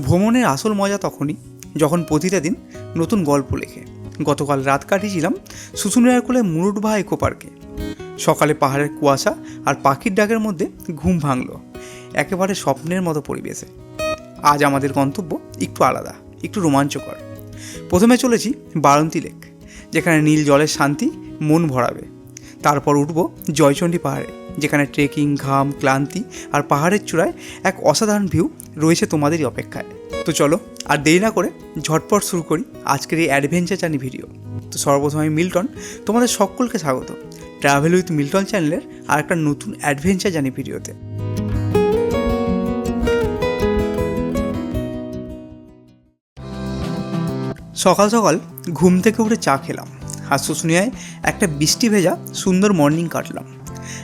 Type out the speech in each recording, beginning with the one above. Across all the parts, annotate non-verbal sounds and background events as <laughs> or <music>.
ভ্রমণের আসল মজা তখনই যখন প্রতিটা দিন নতুন গল্প লেখে। গতকাল রাত কাটিয়েছিলাম শুশুনিয়ার কোলে মুরুটভা ইকো পার্কে। সকালে পাহাড়ের কুয়াশা আর পাখির ডাকের মধ্যে ঘুম ভাঙল। একেবারে স্বপ্নের মতো পরিবেশে। আজ আমাদের গন্তব্য একটু আলাদা, একটু রোমাঞ্চকর। প্রথমে চলেছি বারন্তি লেক, যেখানে নীল জলের শান্তি মন ভরাবে। তারপর উঠব জয়চণ্ডী পাহাড়ে। যেখানে ট্রেকিং ঘাম, ক্লান্তি আর পাহাড়ের চূড়ায় এক অসাধারণ ভিউ রয়েছে তোমাদেরই অপেক্ষায়। তো চলো, আর দেরি না করে ঝটপট শুরু করি আজকের এই অ্যাডভেঞ্চার জার্নি ভিডিও তো সর্বপ্রথমে মিল্টন, তোমাদের সকলকে স্বাগত। ট্রাভেল উইথ মিল্টন চ্যানেলের আর একটা নতুন অ্যাডভেঞ্চার জার্নি ভিডিওতে সকাল সকাল ঘুম থেকে উঠে চা খেলাম। আর শুশুনিয়ায় একটা বৃষ্টি ভেজা সুন্দর মর্নিং কাটলাম।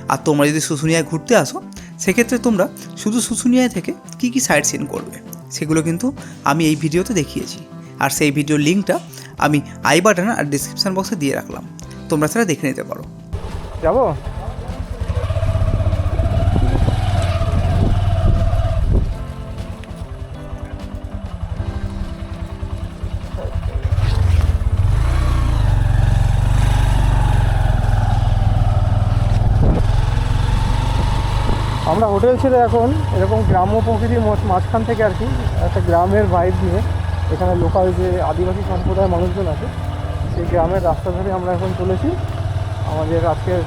আর তোমরা যদি শুশুনিয়ায় ঘুরতে আসো, সেক্ষেত্রে তোমরা শুধু শুশুনিয়ায় থেকে কী কী সাইট সিন করবে? সেগুলো কিন্তু আমি এই ভিডিওতে দেখিয়েছি। আর সেই ভিডিওর লিঙ্কটা আমি আই বাটন আর ডিসক্রিপশান বক্সে দিয়ে রাখলাম। তোমরা সেটা দেখে নিতে পারো। যাব? হোটেল ছিল এখন, এরকম গ্রাম্য প্রকৃতির মাঝখান থেকে আর কি, একটা গ্রামের ভাইব নিয়ে এখানে লোকাল যে আদিবাসী সম্প্রদায়ের মানুষজন আছে, সেই গ্রামের রাস্তা ধরে আমরা এখন চলেছি। আমাদের আজকের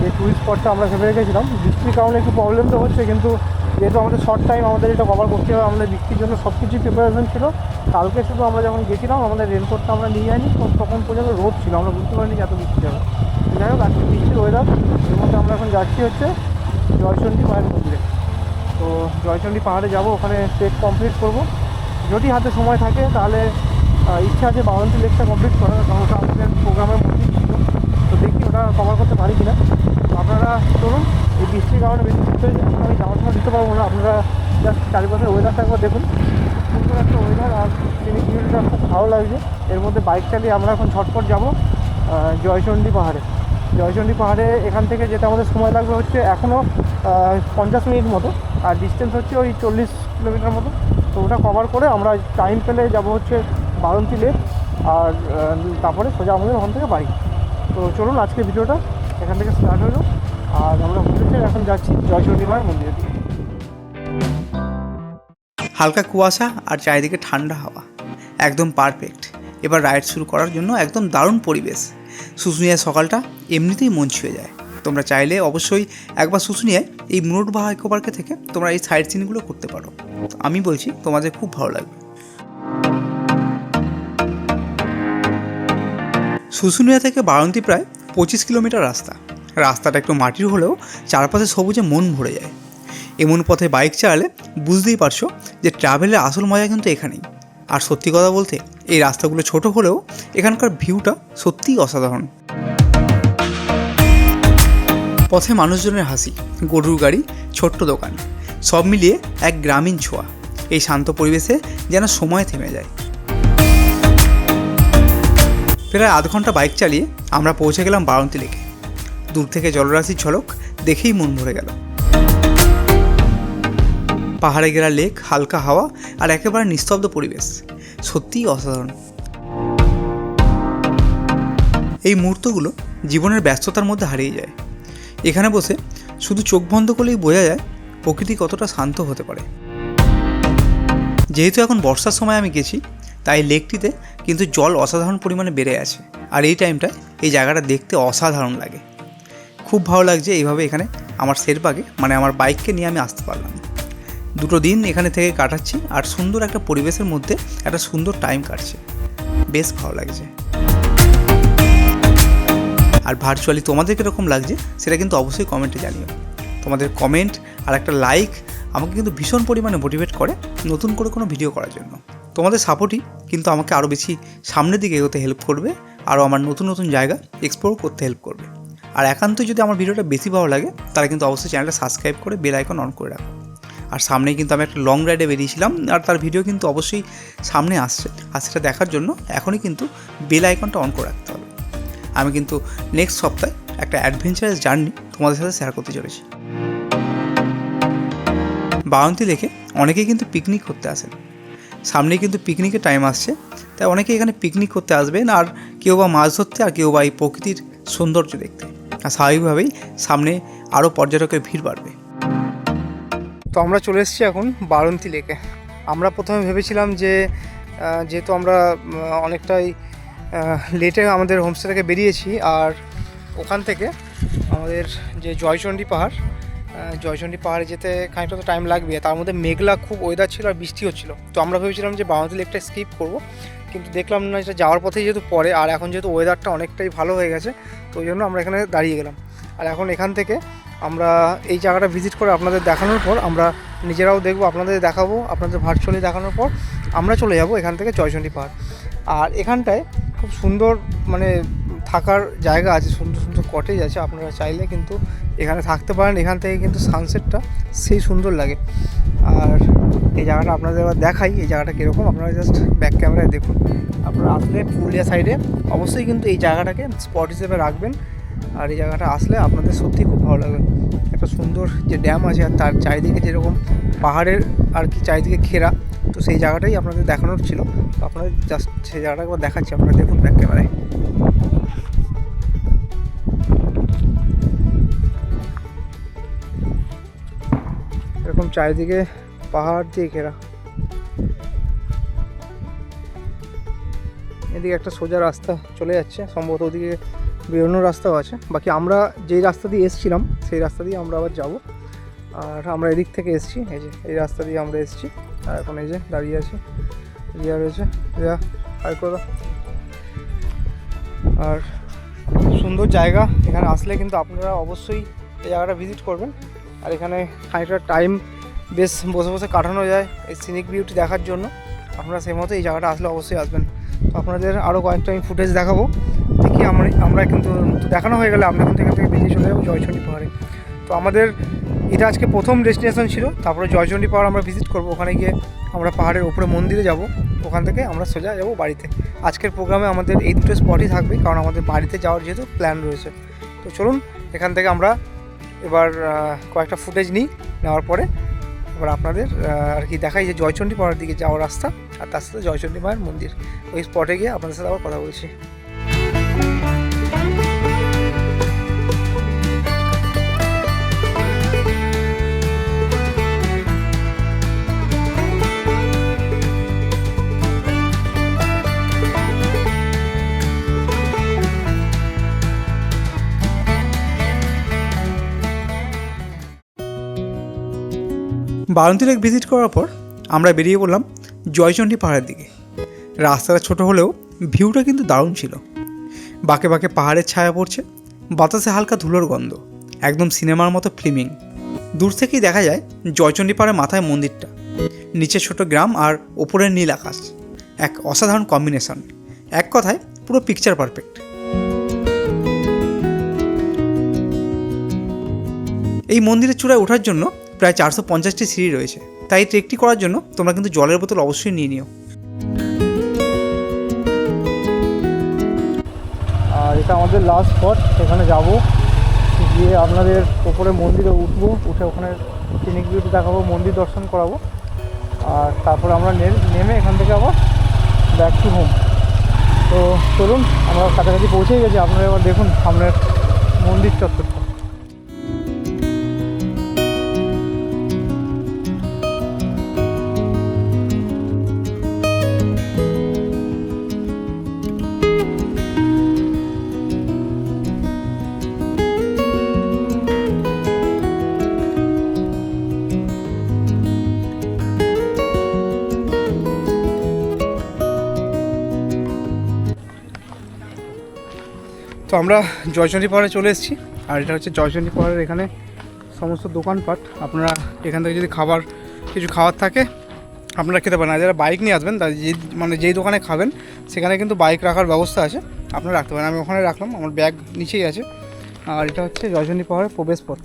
যে টুরিস্ট স্পটটা আমরা ভেবে রেখেছিলাম। বৃষ্টির কারণে একটু প্রবলেম তো হচ্ছে, কিন্তু যেহেতু আমাদের শর্ট টাইম আমাদের এটা কভার করতে হবে আমাদের বৃষ্টির জন্য সব কিছুই প্রিপারেশন ছিল। কালকে শুধু আমরা যখন গেছিলাম, আমাদের রেনকোটটা আমরা নিয়ে যাইনি, তখন- পর্যন্ত রোদ ছিল, আমরা বুঝতে পারিনি যে এত বৃষ্টি হবে। যাই হোক, আজকে বৃষ্টির ওয়েদার এর মধ্যে আমরা এখন যাচ্ছি হচ্ছে জয়চণ্ডী মায়ের মন্দিরে তো জয়চণ্ডী পাহাড়ে যাব, ওখানে ট্রেক কমপ্লিট করব। যদি হাতে সময় থাকে, তাহলে ইচ্ছা আছে বাউন্টি লেকটা কমপ্লিট করার, কারণ ওটা আমাদের প্রোগ্রামের মধ্যেই ছিল। তো দেখি ওটা কভার করতে পারি কিনা। আপনারা চলুন, এই বৃষ্টির কারণে বেশি আমি যাওয়ার দিতে পারব না। আপনারা জাস্ট চারিপাশের ওয়েদারটা একবার দেখুন। সুন্দর একটা ওয়েদার আর তিনি ভিউটা খুব ভালো লাগছে। এর মধ্যে বাইক চালিয়ে আমরা এখন ঝটপট যাব জয়চণ্ডী পাহাড়ে। জয়চণ্ডী পাহাড়ে এখান থেকে যেতে আমাদের সময় লাগবে হচ্ছে এখনও পঞ্চাশ মিনিট মতো, আর ডিস্টেন্স হচ্ছে ওই চল্লিশ কিলোমিটার মতো। তো ওটা কভার করে আমরা টাইম পেলে যাব হচ্ছে বারন্তি লেক আর তারপরে সোজা আমাদের ওখান থেকে বাড়ি। তো চলুন আজকে ভিডিওটা এখান থেকে স্টার্ট হলো, আর আমরা এখন যাচ্ছি জয়চণ্ডী মায়ের মন্দিরের দিকে। হালকা কুয়াশা আর চারিদিকে ঠান্ডা হাওয়া, একদম পারফেক্ট এবার রাইড শুরু করার জন্য একদম দারুণ পরিবেশ। শুশুনিয়ায় সকালটা এমনিতেই মন ছুঁয়ে যায়। তোমরা চাইলে অবশ্যই একবার শুশুনিয়ায় এই মুরুটবাহা ইকো পার্কে থেকে তোমরা এই সাইড সিনগুলো করতে পারো। আমি বলছি, তোমাদের খুব ভালো লাগবে। শুশুনিয়া থেকে বারন্তি প্রায় পঁচিশ কিলোমিটার রাস্তা। রাস্তাটা একটু মাটির হলেও চারপাশে সবুজে মন ভরে যায়। এমন পথে বাইক চালালে বুঝতেই পারছ যে ট্রাভেলের আসল মজা কিন্তু এখানেই। আর সত্যি কথা বলতে, এই রাস্তাগুলো ছোট হলেও এখানকার ভিউটা সত্যিই অসাধারণ। পথে মানুষজনের হাসি, গরুর গাড়ি, ছোট্ট দোকান, সব মিলিয়ে এক গ্রামীণ ছোঁয়া, এই শান্ত পরিবেশে যেন সময় থেমে যায়। প্রায় আধ ঘণ্টা বাইক চালিয়ে আমরা পৌঁছে গেলাম বারন্তি লেকে। দূর থেকে জলরাশির ঝলক দেখেই মন ভরে গেল। পাহাড়ে গেরা লেক, হালকা হাওয়া আর একেবারে নিস্তব্ধ পরিবেশ। সত্যিই অসাধারণ। এই মুহূর্তগুলো জীবনের ব্যস্ততার মধ্যে হারিয়ে যায়। এখানে বসে শুধু চোখ বন্ধ করলেই বোঝা যায় প্রকৃতি কতটা শান্ত হতে পারে। যেহেতু এখন বর্ষার সময় আমি গেছি, তাই লেকটিতে কিন্তু জল অসাধারণ পরিমাণে বেড়ে আছে আর এই টাইমটায় এই জায়গাটা দেখতে অসাধারণ লাগে। খুব ভালো লাগছে এইভাবে এখানে আমার শেরপাকে মানে আমার বাইককে নিয়ে আমি আসতে পারলাম। দুটো দিন এখানে থেকে কাটাচ্ছি আর সুন্দর একটা পরিবেশের মধ্যে একটা সুন্দর টাইম কাটছে। বেশ ভালো লাগছে। আর ভার্চুয়ালি তোমাদের কীরকম লাগছে সেটা কিন্তু অবশ্যই কমেন্টে জানিও। তোমাদের কমেন্ট আর একটা লাইক আমাকে কিন্তু ভীষণ পরিমাণে মোটিভেট করে নতুন করে কোনো ভিডিও করার জন্য। তোমাদের সাপোর্টই কিন্তু আমাকে আরও বেশি সামনের দিকে এগোতে হেল্প করবে আরও আমার নতুন নতুন জায়গা এক্সপ্লোর করতে হেল্প করবে। আর একান্তই যদি আমার ভিডিওটা বেশি ভালো লাগে, তাহলে কিন্তু অবশ্যই চ্যানেলটা সাবস্ক্রাইব করে বেল আইকন অন করে রাখো। আর সামনেই কিন্তু আমি একটা লং রাইডে বেরিয়েছিলাম, আর তার ভিডিও কিন্তু অবশ্যই সামনে আসছে। আর সেটা দেখার জন্য এখনই কিন্তু বেল আইকনটা অন করে রাখতে হবে। আমি কিন্তু নেক্সট সপ্তাহে একটা অ্যাডভেঞ্চারাস জার্নি তোমাদের সাথে শেয়ার করতে চলেছি। বাউন্তি লেকে অনেকেই কিন্তু পিকনিক করতে আসেন। সামনেই কিন্তু পিকনিকের টাইম আসছে, তাই অনেকে এখানে পিকনিক করতে আসবেন, আর কেউ বা মাছ ধরতে, আর কেউ বা এই প্রকৃতির সৌন্দর্য দেখতে। আর স্বাভাবিকভাবেই সামনে আরও পর্যটকের ভিড় বাড়বে। তো আমরা চলে এসেছি এখন বারন্তি লেকে। আমরা প্রথমে ভেবেছিলাম যে যেহেতু আমরা অনেকটাই লেটে আমাদের হোমস্টে থেকে বেরিয়েছি আর ওখান থেকে আমাদের যে জয়চণ্ডী পাহাড় জয়চণ্ডী পাহাড়ে যেতে খানিকটা তো টাইম লাগবে। তার মধ্যে মেঘলা খুব ওয়েদার ছিল আর বৃষ্টি হচ্ছিল তো আমরা ভেবেছিলাম যে বারন্তি লেকটা স্কিপ করব। কিন্তু দেখলাম না এটা যাওয়ার পথে যেহেতু পরে আর এখন যেহেতু ওয়েদারটা অনেকটাই ভালো হয়ে গেছে, তো ওই জন্য আমরা এখানে দাঁড়িয়ে গেলাম। আর এখন এখান থেকে আমরা এই জায়গাটা ভিজিট করে আপনাদের দেখানোর পর আমরা নিজেরাও দেখব, আপনাদের দেখাবো, আপনাদের ভার্চুয়ালি দেখানোর পর আমরা চলে যাব এখান থেকে জয়চণ্ডী পাহাড় আর এখানটায় খুব সুন্দর মানে থাকার জায়গা আছে, সুন্দর সুন্দর কটেজ আছে, আপনারা চাইলে কিন্তু এখানে থাকতে পারেন। এখান থেকে কিন্তু সানসেটটা সেই সুন্দর লাগে। আর এই জায়গাটা আপনাদের এবার দেখাই, এই জায়গাটা কীরকম, আপনারা জাস্ট ব্যাক ক্যামেরায় দেখুন। আপনারা আসলে পুরুলিয়া সাইডে অবশ্যই কিন্তু এই জায়গাটাকে স্পট হিসেবে রাখবেন। আর এই জায়গাটা আসলে আপনাদের সত্যি খুব ভালো লাগবে একটা সুন্দর যে ড্যাম আছে আর তার চারিদিকে যেরকম পাহাড়ের আর কি চারিদিকে ঘেরা, তো সেই জায়গাটাই আপনাদের দেখানোর ছিল। আপনাদের জাস্ট সেই জায়গাটা একবার দেখাচ্ছি, আপনারা দেখুন ব্যাক ক্যামেরায় এরকম চারিদিকে পাহাড় দিয়ে ঘেরা। এদিকে একটা সোজা রাস্তা চলে যাচ্ছে, সম্ভবত ওদিকে বেরোনোর রাস্তাও আছে। বাকি আমরা যেই রাস্তা দিয়ে এসেছিলাম, সেই রাস্তা দিয়ে আমরা আবার যাব। আর আমরা এদিক থেকে এসেছি, এই যে, এই রাস্তা দিয়ে আমরা এসেছি। আর এখন এই যে দাঁড়িয়ে আছি, রিয়া রয়েছে। রিয়া হাই করো। আর সুন্দর জায়গা, এখানে আসলে কিন্তু আপনারা অবশ্যই এই জায়গাটা ভিজিট করবেন। আর এখানে খানিকটা টাইম বেশ বসে বসে কাটানো যায় এই সিনিক বিউটি দেখার জন্য। আপনারা সেই মতো এই জায়গাটা আসলে অবশ্যই আসবেন। তো আপনাদের আরও কয়েকটা আমি ফুটেজ দেখাবো। দেখি আমরা আমরা কিন্তু দেখানো হয়ে গেলে আমরা কিন্তু এখান থেকে বেরিয়ে চলে যাব জয়চণ্ডী পাহাড়ে। তো আমাদের এটা আজকে প্রথম ডেস্টিনেশন ছিল, তারপরে জয়চণ্ডী পাহাড় আমরা ভিজিট করব। ওখানে গিয়ে আমরা পাহাড়ের ওপরে মন্দিরে যাব। ওখান থেকে আমরা সোজা যাব বাড়িতে। আজকের প্রোগ্রামে আমাদের এই দুটো স্পটই থাকবে, কারণ আমাদের বাড়িতে যাওয়ার যেহেতু প্ল্যান রয়েছে। তো চলুন, এখান থেকে আমরা এবার কয়েকটা ফুটেজ নিই, নেওয়ার পরে এবার আপনাদের আর কি দেখাই যে জয়চণ্ডী পাহাড়ের দিকে যাওয়ার রাস্তা আর তার সাথে জয়চণ্ডী মায়ের মন্দির। ওই স্পটে গিয়ে আপনাদের সাথে আবার কথা বলছি। বারন্তি লেক ভিজিট করার পর আমরা বেরিয়ে পড়লাম জয়চণ্ডী পাহাড়ের দিকে। রাস্তাটা ছোট হলেও ভিউটা কিন্তু দারুণ ছিল। বাঁকে বাঁকে পাহাড়ের ছায়া পড়ছে, বাতাসে হালকা ধুলোর গন্ধ, একদম সিনেমার মতো ফিল্মিং। দূর থেকেই দেখা যায় জয়চণ্ডী পাহাড়ের মাথায় মন্দিরটা, নিচে ছোট গ্রাম আর ওপরের নীল আকাশ, এক অসাধারণ কম্বিনেশন এক কথায় পুরো পিকচার পারফেক্ট এই মন্দিরের চূড়ায় ওঠার জন্য প্রায় চারশো পঞ্চাশটি সিঁড়ি রয়েছে। তাই ট্রেকটি করার জন্য তোমরা কিন্তু জলের বোতল অবশ্যই নিয়ে নিও। আর এটা আমাদের লাস্ট স্পট এখানে যাব। গিয়ে আপনাদের ওপরে মন্দিরে উঠবো, উঠে ওখানে ক্লিনিক বিউটি দেখাবো, মন্দির দর্শন করাবো। আর তারপর আমরা নেমে এখান থেকে আবার ব্যাক টু হোম তো চলুন, আমরা কাছাকাছি পৌঁছেই গেছি, আপনারা এবার দেখুন সামনের মন্দির চত্বরটা। তো আমরা জয়চন্ডী পাহাড়ে চলে এসেছি। আর এটা হচ্ছে জয়চন্ডী পাহাড়ের এখানে সমস্ত দোকানপাট। আপনারা এখান থেকে যদি খাবার, কিছু খাবার থাকে, আপনারা খেতে পারেন। আর যারা বাইক নিয়ে আসবেন, তার যে মানে যেই দোকানে খাবেন, সেখানে কিন্তু বাইক রাখার ব্যবস্থা আছে। আপনারা রাখতে পারেন। আমি ওখানে রাখলাম, আমার ব্যাগ নিচেই আছে। আর এটা হচ্ছে জয়চন্ডী পাহাড়ের প্রবেশ পথ।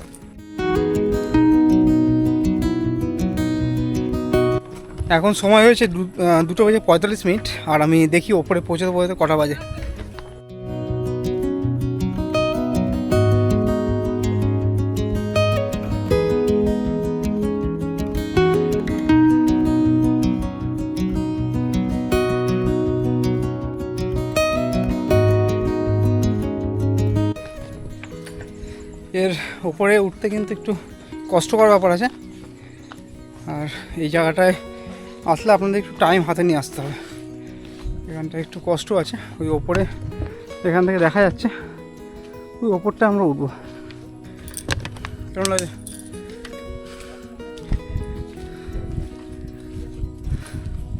এখন সময় হয়েছে দুটো বাজে পঁয়তাল্লিশ মিনিট। আর আমি দেখি ওপরে পৌঁছতে পৌঁছতে কটা বাজে। ওপরে উঠতে কিন্তু একটু কষ্টকর ব্যাপার আছে। আর এই জায়গাটায় আসলে আপনাদের একটু টাইম হাতে নিয়ে আসতে হবে। এখানটা একটু কষ্ট আছে ওই ওপরে এখান থেকে দেখা যাচ্ছে ওই ওপরটা আমরা উঠবো। কেমন লাগে?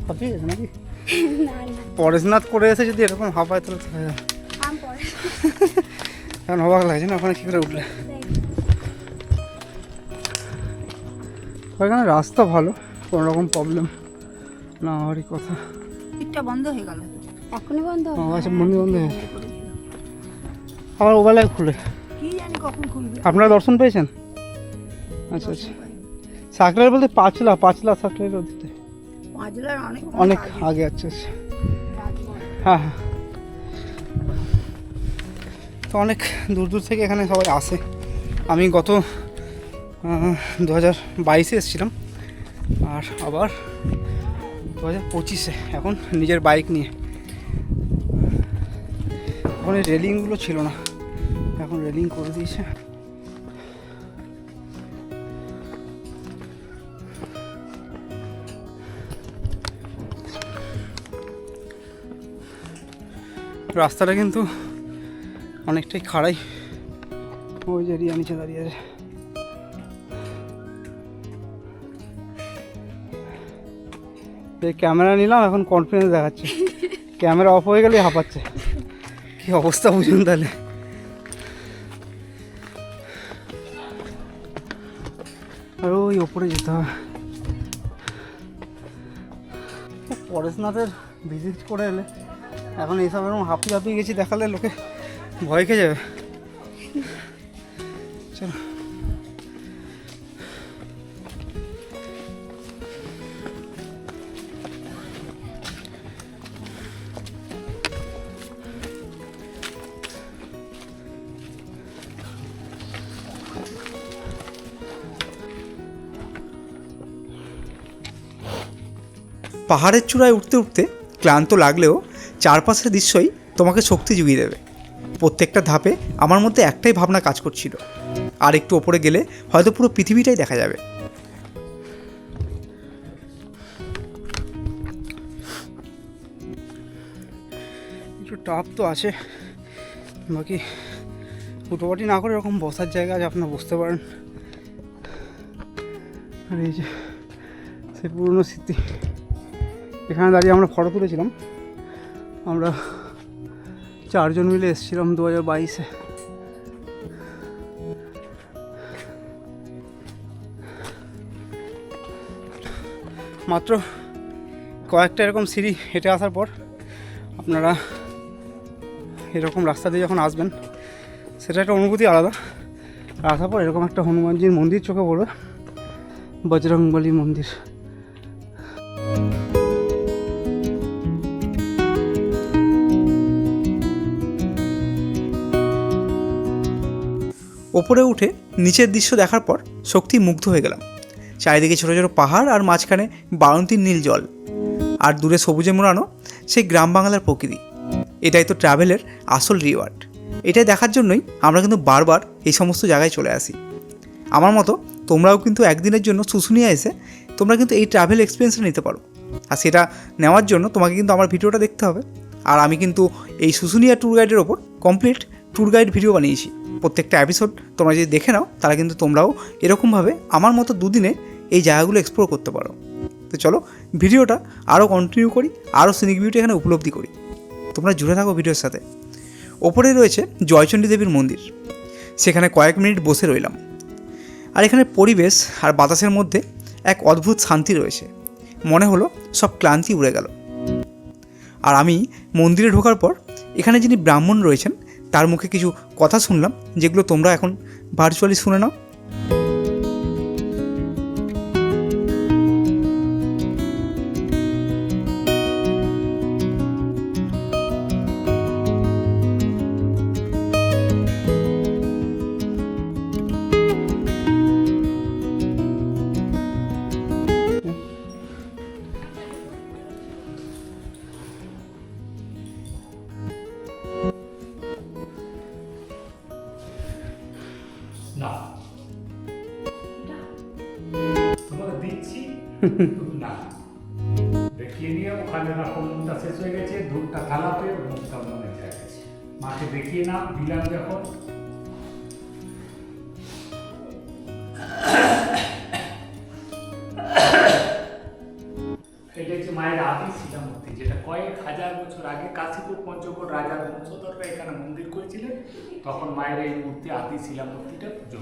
হাঁপিয়ে গেছে নাকি? <laughs> পরেশনাথ করে এসে যদি এরকম হাঁপায় তাহলে হয়ে এখন অবাক লাগছে না ওখানে কী করে উঠলে? ওখানে রাস্তা ভালো কোনো রকম প্রবলেম না হওয়ারই কথা। দিকটা বন্ধ হয়ে গেল এখনই বন্ধ আচ্ছা মন্দির বন্ধ হয়ে আবার ওবেলায় খুলে। কি জানি কখন খুলবে? আপনারা দর্শন পেয়েছেন? আচ্ছা আচ্ছা। সাকলার বলতে পাঁচলা পাঁচলা সাকলের ওদিকে পাঁচলার অনেক অনেক আগে। আচ্ছা আচ্ছা। হ্যাঁ হ্যাঁ। তো অনেক দূর দূর থেকে এখানে সবাই আসে। আমি গত দু হাজার বাইশে এসেছিলাম। আর আবার দু হাজার পঁচিশে, এখন নিজের বাইক নিয়ে। ওখানে রেলিংগুলো ছিল না। এখন রেলিং করে দিয়েছে। রাস্তাটা কিন্তু অনেকটাই খাড়াই। ওই যে রিয়া নিচে দাঁড়িয়ে আছে। এই ক্যামেরা নিলাম, এখন কনফিডেন্স দেখাচ্ছে। ক্যামেরা অফ হয়ে গেলেই হাঁপাচ্ছে। কি অবস্থা বুঝুন তাহলে। আর ওই ওপরে যেতে হবে। পরেশনাথের ভিজিট করে এলে। এখন এইসব এরকম হাঁপিয়ে হাঁপিয়ে গেছি, দেখালে লোকে ভয় খেয়ে যাবে। পাহাড়ের চূড়ায় উঠতে উঠতে ক্লান্ত লাগলেও চারপাশের দৃশ্যই তোমাকে শক্তি জুগিয়ে দেবে। প্রত্যেকটা ধাপে আমার মধ্যে একটাই ভাবনা কাজ করছিল। আর একটু ওপরে গেলে হয়তো পুরো পৃথিবীটাই দেখা যাবে। একটু টাফ তো আছে। বাকি ফুটোপাটি না করে এরকম বসার জায়গা আছে, আপনারা বুঝতে পারেন। আর এই যে সে পুরনো স্মৃতি। এখানে দাঁড়িয়ে আমরা ফটো তুলেছিলাম। আমরা চারজন মিলে এসেছিলাম দু হাজার বাইশে। মাত্র কয়েকটা এরকম সিঁড়ি হেঁটে আসার পর আপনারা এরকম রাস্তা দিয়ে যখন আসবেন, সেটা একটা অনুভূতি আলাদা। আসার পর এরকম একটা হনুমানজির মন্দির চোখে পড়বে, বজরংবলী মন্দির। ওপরে উঠে নিচের দৃশ্য দেখার পর শক্তি মুগ্ধ হয়ে গেলাম। চারিদিকে ছোটো ছোটো পাহাড় আর মাঝখানে বারন্তির নীল জল। আর দূরে সবুজে মোড়ানো সেই গ্রাম বাংলার প্রকৃতি। এটাই তো ট্রাভেলের আসল রিওয়ার্ড। এটাই দেখার জন্যই আমরা কিন্তু বারবার এই সমস্ত জায়গায় চলে আসি। আমার মতো তোমরাও কিন্তু একদিনের জন্য শুশুনিয়া এসে তোমরা কিন্তু এই ট্রাভেল এক্সপিরিয়েন্সটা নিতে পারো। আর সেটা নেওয়ার জন্য তোমাকে কিন্তু আমার ভিডিওটা দেখতে হবে। আর আমি কিন্তু এই শুশুনিয়া ট্যুর গাইডের ওপর কমপ্লিট ট্যুর গাইড ভিডিও বানিয়েছি। প্রত্যেকটা এপিসোড তোমরা যদি দেখে নাও তারা কিন্তু তোমরাও এরকমভাবে আমার মতো দুদিনে এই জায়গাগুলো এক্সপ্লোর করতে পারো। তো চলো, ভিডিওটা আরও কন্টিনিউ করি, আরও সিনিক বিউটি এখানে উপলব্ধি করি। তোমরা জুড়ে থাকো ভিডিওর সাথে। ওপরে রয়েছে জয়চণ্ডী দেবীর মন্দির। সেখানে কয়েক মিনিট বসে রইলাম। আর এখানে পরিবেশ আর বাতাসের মধ্যে এক অদ্ভুত শান্তি রয়েছে। মনে হলো সব ক্লান্তি উড়ে গেল। আর আমি মন্দিরে ঢোকার পর, এখানে যিনি ব্রাহ্মণ রয়েছেন তার মুখে কিছু কথা শুনলাম যেগুলো তোমরা এখন ভার্চুয়ালি শুনে নাও। গেছে ধূপটা থালাতে মুখটা মনে গেছে। মাকে দেখিয়ে না দিলাম যখন এটা হচ্ছে মায়ের আদি শিলামূর্তি যেটা কয়েক হাজার বছর আগে কাশীপুর পঞ্চকোট রাজার বংশধররা এখানে মন্দির করেছিলেন। তখন মায়ের এই মূর্তি আদি শিলামূর্তিটা পুজো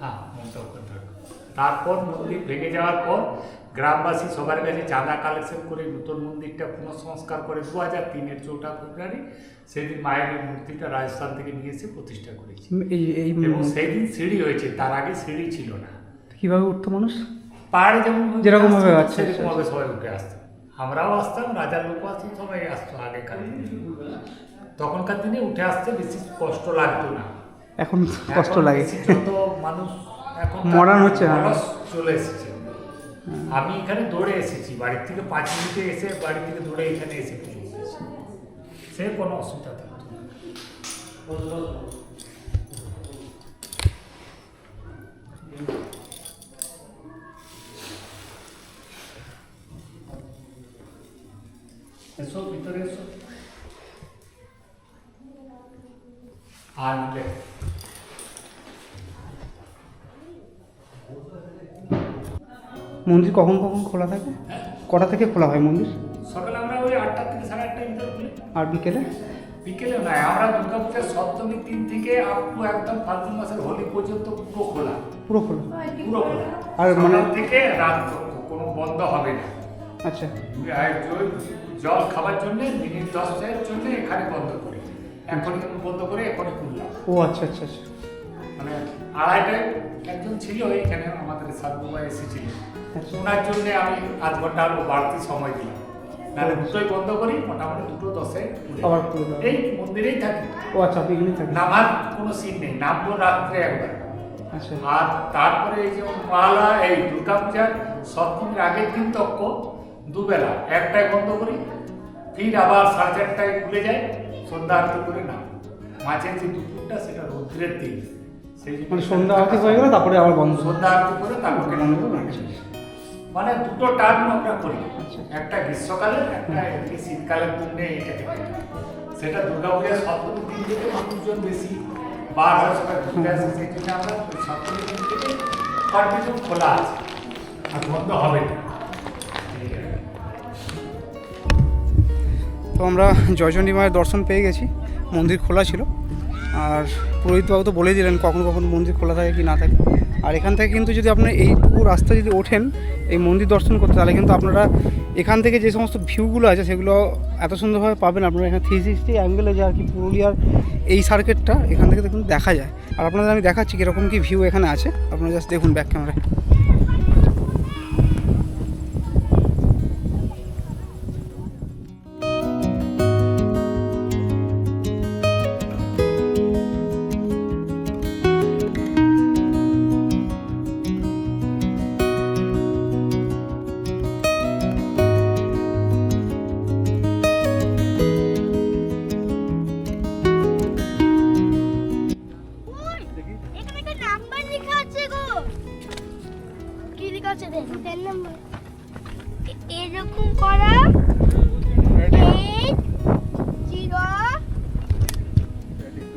হ্যাঁ তারপর মন্দির ভেঙে যাওয়ার পর গ্রামবাসী সবার কাছে চাঁদা কালেকশন করে নতুন মন্দিরটা পুনঃসংস্কার করে দু হাজার তিনের চৌঠা ফেব্রুয়ারি সেদিন মায়ের মূর্তিটা রাজস্থান থেকে নিয়ে এসে প্রতিষ্ঠা করেছি। এই এই এবং সেই দিন সিঁড়ি হয়েছে তার আগে সিঁড়ি ছিল না। কীভাবে উঠতো মানুষ? পাহাড়ে যেমন যেরকম ভাবে আছে, সেরকম ভাবে সবাই উঠে আসতো। আমরাও আসতাম রাজার লোক আসতো সবাই আসতো আগেকার দিনে। তখনকার দিনে উঠে আসতে বেশি কষ্ট লাগতো না। এখন কষ্ট লাগে। যত মানুষ এখন Modern হচ্ছে, চলে এসেছে। আমি এখানে দৌড়ে এসেছি, বাড়ির থেকে পাঁচ মিনিটে এসে বাড়ি থেকে দৌড়ে এখানে এসে। সে কোনো অসুবিধা থাকতো এসো, ভিতরে এসো। আর মন্দির কখন কখন খোলা থাকে? কটা থেকে খোলা হয় মন্দির? সকালে আমরা ওই আটটা থেকে সাড়ে আটটার ভিতরে খুলি। আর বিকেলে? বিকেলে নয় আমরা দুর্গা পূজার সপ্তমীর দিন থেকে আপ একদম ফাল্গুন মাসের হোলি পর্যন্ত পুরো খোলা। পুরো খোলা? পুরো খোলা। আর মানে- থেকে রাত কোনো বন্ধ হবে না। আচ্ছা। জল খাবার জন্য মিনিট দশের জন্য এখানে বন্ধ করি। এখনই বন্ধ করে এখনই খুললাম। ও আচ্ছা আচ্ছা আচ্ছা। মানে আড়াইটায় একজন ছিল এখানে আমাদের সার্ববা এসেছিল আচ্ছা। ওনার জন্য আমি আধ ঘণ্টা আরও বাড়তি সময় দিলাম। নাহলে দুটোই বন্ধ করি মোটামুটি দুটো দশে আবার এই মন্দিরেই থাকি। ও আচ্ছা আপনি এখানেই থাকেন? নামার কোনো সিন নেই নামবো রাত্রে একবার। আচ্ছা। আর তারপরে এই যে মালা এই দুর্গা পূজার সপ্তমীর আগের দিন তক্ক দুবেলা একটায় বন্ধ করি ফির আবার সাড়ে চারটায় খুলে যায় সন্ধ্যা আরতি করে না মাঝে যে দুপুরটা সেটা রৌদ্রের দিন। সেই মানে সন্ধ্যা আরতি হয়ে গেলে তারপরে আবার বন্ধ। সন্ধ্যা আরতি করে তারপরে মানে দুটো টার্ম আমরা করি। একটা গ্রীষ্মকালে, একটা এমনি শীতকালের এটাকে করি। সেটা দুর্গা পূজার সপ্তমীর দিন থেকে মানুষজন বেশি, বার হয় সবাই ঘুরতে আসে সেই জন্য আমরা ওই সপ্তমীর দিন থেকে কন্টিনিউ খোলা আছে আর বন্ধ হবে না। তো আমরা জয়চণ্ডী মায়ের দর্শন পেয়ে গেছি মন্দির খোলা ছিল আর পুরোহিতবাবু তো বলে দিলেন কখন কখন মন্দির খোলা থাকে কি না থাকে আর এখান থেকে কিন্তু যদি আপনারা এইটুকু রাস্তা যদি ওঠেন, এই মন্দির দর্শন করতে, তাহলে কিন্তু আপনারা এখান থেকে যে সমস্ত ভিউগুলো আছে, সেগুলো এত সুন্দরভাবে পাবেন। আপনারা এখানে থ্রি সিক্সটি অ্যাঙ্গেলে যে আর কি পুরুলিয়ার এই সার্কেটটা এখান থেকে কিন্তু দেখা যায়। আর আপনাদের আমি দেখাচ্ছি কীরকম কী ভিউ এখানে আছে। আপনারা জাস্ট দেখুন ব্যাক ক্যামেরায়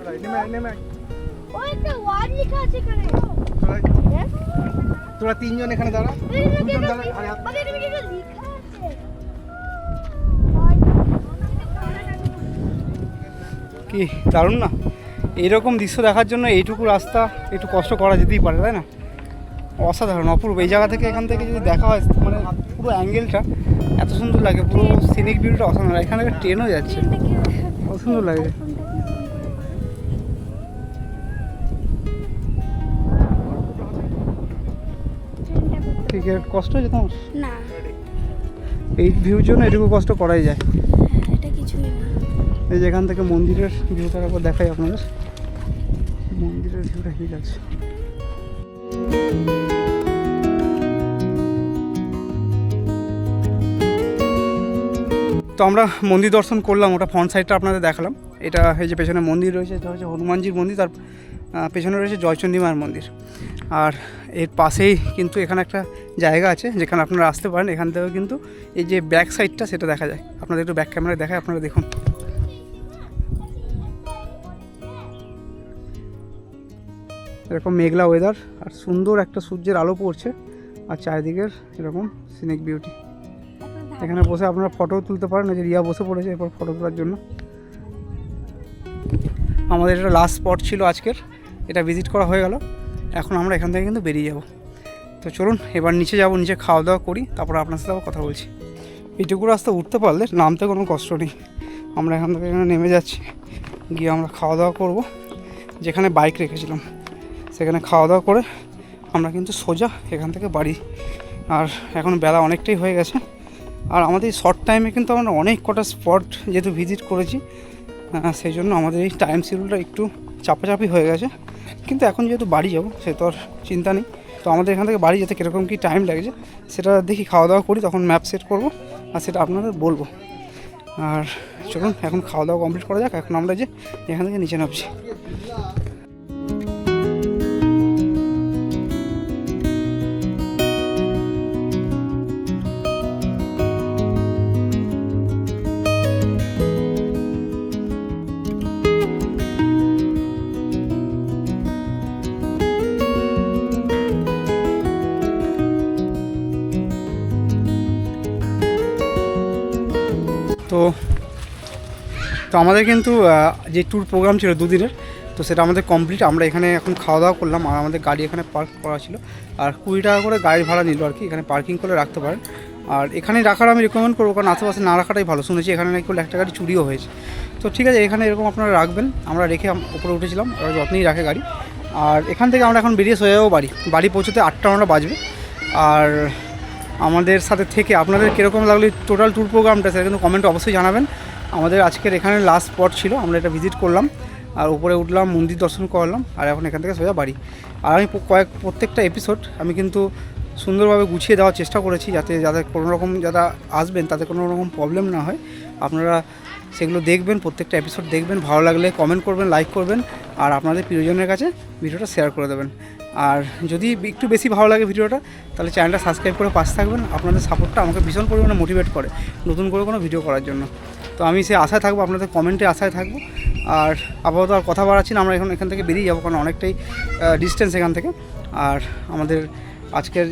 ও একটা ওয়ার্ড লেখা আছে এখানে। দেখ। তোরা তিনজন এখানে দাঁড়া। দুজন দাঁড়া। লেখা- আরে আরে লেখা আছে? কি দারুণ না? এইরকম দৃশ্য দেখার জন্য এইটুকু রাস্তা একটু কষ্ট করা যেতেই পারে তাই না? অসাধারণ অপূর্ব। এই জায়গা থেকে এখান থেকে যদি দেখা হয় মানে পুরো অ্যাঙ্গেলটা এত সুন্দর লাগে পুরো সিনিক ভিউটা অসাধারণ। এখানে একটা ট্রেনও যাচ্ছে। কত সুন্দর লাগে। ঠিক কষ্ট হয়েছে তোমার? না। এই ভিউর জন্য এটুকু কষ্ট করাই যায়। এটা কিছুই না। এই যে এখান থেকে মন্দিরের ভিউটার একবার দেখাই আপনাদের। মন্দিরের ভিউটা ঠিক আছে। তো আমরা মন্দির দর্শন করলাম ওটা ফ্রন্ট সাইডটা আপনাদের দেখালাম। এটা এই যে পেছনে মন্দির রয়েছে এটা হচ্ছে হনুমানজির মন্দির তার পেছনে রয়েছে জয়চণ্ডী মায়ের মন্দির। আর এর পাশেই কিন্তু এখানে একটা জায়গা আছে, যেখানে আপনারা আসতে পারেন। এখান থেকেও কিন্তু এই যে ব্যাক সাইডটা সেটা দেখা যায়। আপনাদের একটু ব্যাক ক্যামেরায় দেখায়, আপনারা দেখুন। এরকম মেঘলা ওয়েদার আর সুন্দর একটা সূর্যের আলো পড়ছে, আর চারিদিকের এরকম সিনিক বিউটি এখানে বসে আপনারা ফটো তুলতে পারেন যে রিয়া বসে পড়েছে এরপর ফটো তোলার জন্য। আমাদের এটা লাস্ট স্পট ছিল আজকের, এটা ভিজিট করা হয়ে গেল। এখন আমরা এখান থেকে কিন্তু বেরিয়ে যাব। তো চলুন, এবার নিচে যাব, নিচে খাওয়া দাওয়া করি, তারপর আপনার সাথে আবার কথা বলছি। এইটুকু রাস্তা উঠতে পারলে নামতে কোনো কষ্ট নেই। আমরা এখান থেকে এখানে নেমে যাচ্ছি, গিয়ে আমরা খাওয়া দাওয়া করব। যেখানে বাইক রেখেছিলাম, সেখানে খাওয়া দাওয়া করে আমরা কিন্তু সোজা এখান থেকে বাড়ি। আর এখন বেলা অনেকটাই হয়ে গেছে। আর আমাদের শর্ট টাইমে কিন্তু আমরা অনেক কটা স্পট যেহেতু ভিজিট করেছি সেই জন্য আমাদের এই টাইম শিডিউলটা একটু চাপাচাপি হয়ে গেছে। কিন্তু এখন যেহেতু বাড়ি যাব, সে তো আর চিন্তা নেই। তো আমাদের এখান থেকে বাড়ি যেতে কীরকম কী টাইম লাগছে, সেটা দেখি খাওয়া দাওয়া করি, তখন ম্যাপ সেট করব, আর সেটা আপনাদের বলব। আর চলুন, এখন খাওয়া দাওয়া কমপ্লিট করা যাক, এখন আমরা যে এখান থেকে নিচে নামছি। আমাদের কিন্তু যে ট্যুর প্রোগ্রাম ছিল দুদিনের, তো সেটা আমাদের কমপ্লিট আমরা এখানে এখন খাওয়া দাওয়া করলাম, আর আমাদের গাড়ি এখানে পার্ক করা ছিল। আর কুড়ি টাকা করে গাড়ি ভাড়া নিল আর কি, এখানে পার্কিং করে রাখতে পারেন। আর এখানে রাখার আমি রেকমেন্ড করব, কারণ আশেপাশে না রাখাটাই ভালো। শুনেছি এখানে নাকি একটা গাড়ি চুরিও হয়েছে। তো ঠিক আছে, এখানে এরকম আপনারা রাখবেন, আমরা রেখে উপরে উঠেছিলাম, ওরা যত্নেই রাখে গাড়ি। আর এখান থেকে আমরা এখন বেরিয়ে সোজা যাব বাড়ি। বাড়ি পৌঁছতে আটটা নটা বাজবে। আর আমাদের সাথে থেকে আপনাদের কীরকম লাগল টোটাল ট্যুর প্রোগ্রামটা সেটা কিন্তু কমেন্ট অবশ্যই জানাবেন। আমাদের আজকের এখানে লাস্ট স্পট ছিল, আমরা এটা ভিজিট করলাম, আর উপরে উঠলাম, মন্দির দর্শন করলাম, আর এখন এখান থেকে সোজা বাড়ি। আর আমি কয়েক প্রত্যেকটা এপিসোড আমি কিন্তু সুন্দরভাবে গুছিয়ে দেওয়ার চেষ্টা করেছি যাতে যাদের কোনো রকম যারা আসবেন, তাদের কোনো রকম প্রবলেম না হয়। আপনারা সেগুলো দেখবেন, প্রত্যেকটা এপিসোড দেখবেন, ভালো লাগলে কমেন্ট করবেন লাইক করবেন, আর আপনাদের প্রিয়জনের কাছে ভিডিওটা শেয়ার করে দেবেন। আর যদি একটু বেশি ভালো লাগে ভিডিওটা, তাহলে চ্যানেলটা সাবস্ক্রাইব করে পাশে থাকবেন। আপনাদের সাপোর্টটা আমাকে ভীষণ পরিমাণে মোটিভেট করে নতুন করে কোনো ভিডিও করার জন্য। তো আমি সে আশায় থাকব, আপনাদের কমেন্টে আশায় থাকব। আর আপাতত আর কথা বাড়াচ্ছি না, আমরা এখন এখান থেকে বেরিয়ে যাব, কারণ অনেকটাই ডিস্টেন্স এখান থেকে। আর আমাদের আজকের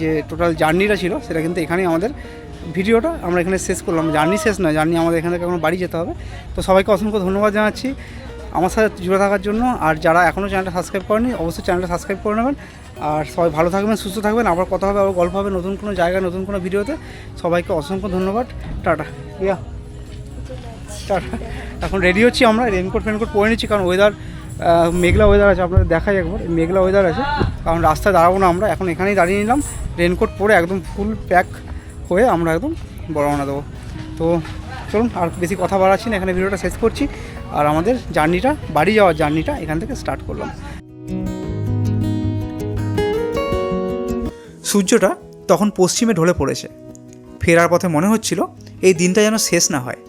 যে টোটাল জার্নিটা ছিল, সেটা কিন্তু এখানেই আমাদের ভিডিওটা আমরা এখানে শেষ করলাম। জার্নি শেষ নয় জার্নি আমাদের এখান থেকে এখন বাড়ি যেতে হবে। তো সবাইকে অসংখ্য ধন্যবাদ জানাচ্ছি আমার সাথে জুড়ে থাকার জন্য। আর যারা এখনও চ্যানেলটা সাবস্ক্রাইব করেনি, অবশ্যই চ্যানেলটা সাবস্ক্রাইব করে নেবেন। আর সবাই ভালো থাকবেন, সুস্থ থাকবেন। আবার কথা হবে, আবার গল্প হবে নতুন কোনো জায়গায়, নতুন কোনো ভিডিওতে। সবাইকে অসংখ্য ধন্যবাদ। টাটা। ইয়া। টাটা এখন রেডি হচ্ছি আমরা রেনকোট ফেনকোট পরে নিচ্ছি, কারণ ওয়েদার মেঘলা ওয়েদার আছে, আপনাদের দেখাই একবার মেঘলা ওয়েদার আছে, কারণ রাস্তায় দাঁড়াবো না আমরা, এখন এখানেই দাঁড়িয়ে নিলাম রেনকোট পরে একদম ফুল প্যাক হয়ে আমরা একদম রওনা দেবো। তো চলুন, আর বেশি কথা বাড়াচ্ছি না, এখানে ভিডিওটা শেষ করছি, আর আমাদের জার্নিটা, বাড়ি যাওয়ার জার্নিটা এখান থেকে স্টার্ট করলাম। সূর্যটা তখন পশ্চিমে ঢলে পড়েছে। ফেরার পথে মনে হচ্ছিল, এই দিনটা যেন শেষ না হয়।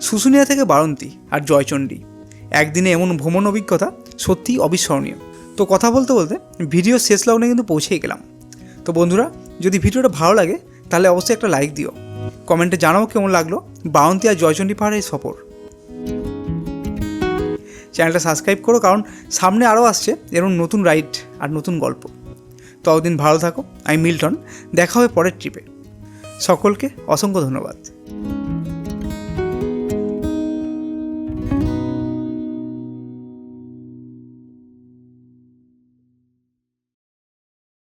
শুশুনিয়া থেকে বারন্তি আর জয়চণ্ডী। একদিনে এমন ভ্রমণ অভিজ্ঞতা সত্যিই অবিস্মরণীয়। তো কথা বলতে বলতে ভিডিও শেষ লগ্নে কিন্তু পৌঁছেই গেলাম। তো বন্ধুরা, যদি ভিডিওটা ভালো লাগে, তাহলে অবশ্যই একটা লাইক দিও। কমেন্টে জানাও কেমন লাগল বারন্তি আর জয়চণ্ডী পাহাড়ের সফর। চ্যানেলটা সাবস্ক্রাইব করো, কারণ সামনে আরও আসছে এরকম নতুন রাইড আর নতুন গল্প। ততদিন ভালো থাকো, আমি মিল্টন, দেখা হবে পরের ট্রিপে। সকলকে অসংখ্য ধন্যবাদ।